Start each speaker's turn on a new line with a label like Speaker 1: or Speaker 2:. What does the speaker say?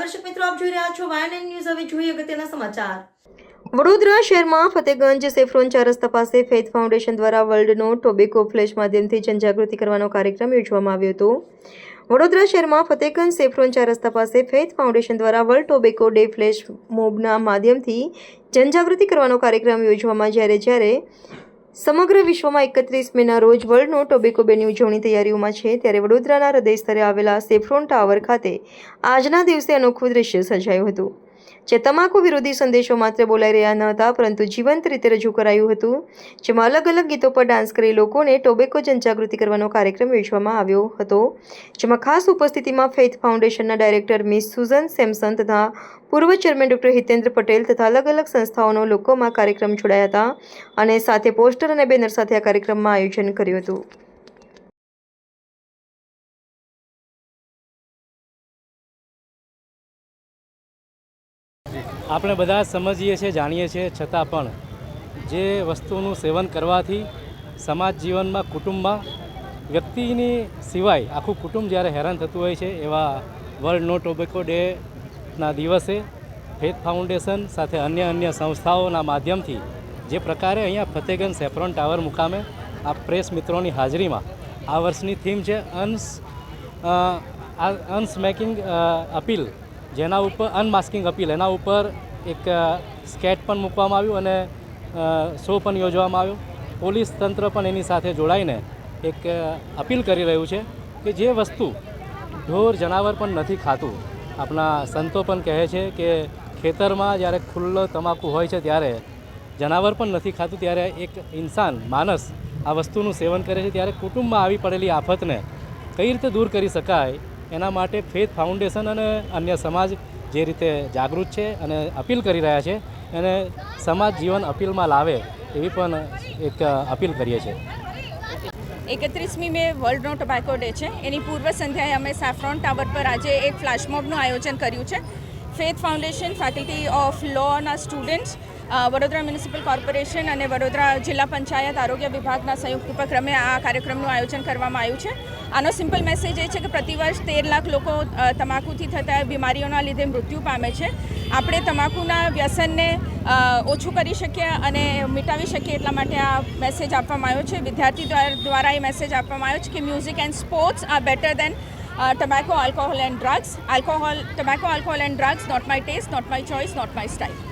Speaker 1: દર્શક મિત્રો, આપ જોઈ રહ્યા છો વાયન ન્યૂઝ હવે જોઈએ અગત્યના સમાચાર.
Speaker 2: વડોદરા શહેરમાં ફતેગંજ સેફ્રોન ચાર રસ્તા પાસે ફેથ ફાઉન્ડેશન દ્વારા વર્લ્ડનો ટોબેકો ફ્લેશ માધ્યમથી જનજાગૃતિ કરવાનો કાર્યક્રમ યોજવામાં આવ્યો હતો. વડોદરા શહેરમાં ફતેગંજ સેફ્રોન ચાર રસ્તા પાસે ફેથ ફાઉન્ડેશન દ્વારા વર્લ્ડ ટોબેકો ડે ફ્લેશ મોબના માધ્યમથી જનજાગૃતિ કરવાનો કાર્યક્રમ યોજવામાં જ્યારે જ્યારે સમગ્ર વિશ્વમાં એકત્રીસ મેના રોજ વર્લ્ડનો ટોબેકો બેની ઉજવણી તૈયારીઓમાં છે, ત્યારે વડોદરાના હૃદય સ્તરે આવેલા સેફ્રોન ટાવર ખાતે આજના દિવસે અનોખું દ્રશ્ય સર્જાયું હતું. જે તમાકુ વિરોધી સંદેશો માત્ર બોલાઈ રહ્યા ન હતા, પરંતુ જીવંત રીતે રજૂ કરાયું હતું, જેમાં અલગ અલગ ગીતો પર ડાન્સ કરી લોકોને ટોબેકો જનજાગૃતિ કરવાનો કાર્યક્રમ યોજવામાં આવ્યો હતો, જેમાં ખાસ ઉપસ્થિતિમાં ફેથ ફાઉન્ડેશનના ડાયરેક્ટર મિસ સુઝન સેમસન તથા પૂર્વ ચેરમેન ડૉક્ટર હિતેન્દ્ર પટેલ તથા અલગ અલગ સંસ્થાઓનો લોકોમાં કાર્યક્રમ જોડાયા હતા અને સાથે પોસ્ટર અને બેનર સાથે આ કાર્યક્રમમાં આયોજન કર્યું હતું.
Speaker 3: આપણે બધા સમજીએ છીએ, જાણીએ છીએ, છતાં પણ જે વસ્તુનું સેવન કરવાથી સમાજ જીવનમાં, કુટુંબમાં વ્યક્તિની સિવાય આખું કુટુંબ જ્યારે હેરાન થતું હોય છે, એવા વર્લ્ડ નો ટોબેકો ડેના દિવસે ફેથ ફાઉન્ડેશન સાથે અન્ય અન્ય સંસ્થાઓના માધ્યમથી જે પ્રકારે અહીંયા ફતેગંજ સેફ્રોન ટાવર મુકામે આ પ્રેસ મિત્રોની હાજરીમાં આ વર્ષની થીમ છે અન્સ અન્સ મેકિંગ અપીલ જેના ઉપર અનમાસ્કિંગ અપીલ, એના ઉપર એક સ્કેચ પણ મૂકવામાં આવ્યું અને શો પણ યોજવામાં આવ્યો. પોલીસ તંત્ર પણ એની સાથે જોડાઈને એક અપીલ કરી રહ્યું છે કે જે વસ્તુ ઢોર, જનાવર પણ નથી ખાતું, આપણા સંતો પણ કહે છે કે ખેતરમાં જ્યારે ખુલ્લો તમાકુ હોય છે ત્યારે જનાવર પણ નથી ખાતું, ત્યારે એક ઇન્સાન, માણસ આ વસ્તુનું સેવન કરે છે, ત્યારે કુટુંબમાં આવી પડેલી આફતને કઈ રીતે દૂર કરી શકાય એના માટે ફેથ ફાઉન્ડેશન અને અન્ય સમાજ જે રીતે જાગૃત છે અને અપીલ કરી રહ્યા છે, એને સમાજ જીવન અપીલમાં લાવે એવી પણ એક અપીલ કરીએ છીએ.
Speaker 4: એકત્રીસમી May world no tobacco day છે. એની પૂર્વ સંધ્યાએ અમે સેફ્રોન ટાવર પર આજે એક ફ્લેશમોબનું આયોજન કર્યું છે. ફેથ ફાઉન્ડેશન ફેકલ્ટી ઓફ લોના સ્ટુડન્ટ્સ વડોદરા મ્યુનિસિપલ કોર્પોરેશન અને વડોદરા જિલ્લા પંચાયત આરોગ્ય વિભાગના સંયુક્ત ઉપક્રમે આ કાર્યક્રમનું આયોજન કરવામાં આવ્યું છે આનો સિમ્પલ મેસેજ એ છે કે પ્રતિવર્ષ તેર લાખ લોકો તમાકુથી થતા બીમારીઓના લીધે મૃત્યુ પામે છે આપણે તમાકુના વ્યસનને ઓછું કરી શકીએ અને મિટાવી શકીએ એટલા માટે આ મેસેજ આપવામાં આવ્યો છે વિદ્યાર્થી દ્વાર- એ મેસેજ આપવામાં આવ્યો છે કે music and sports are better than tobacco, alcohol and drugs. Alcohol, tobacco, alcohol and drugs, not my taste, not my choice, not my style.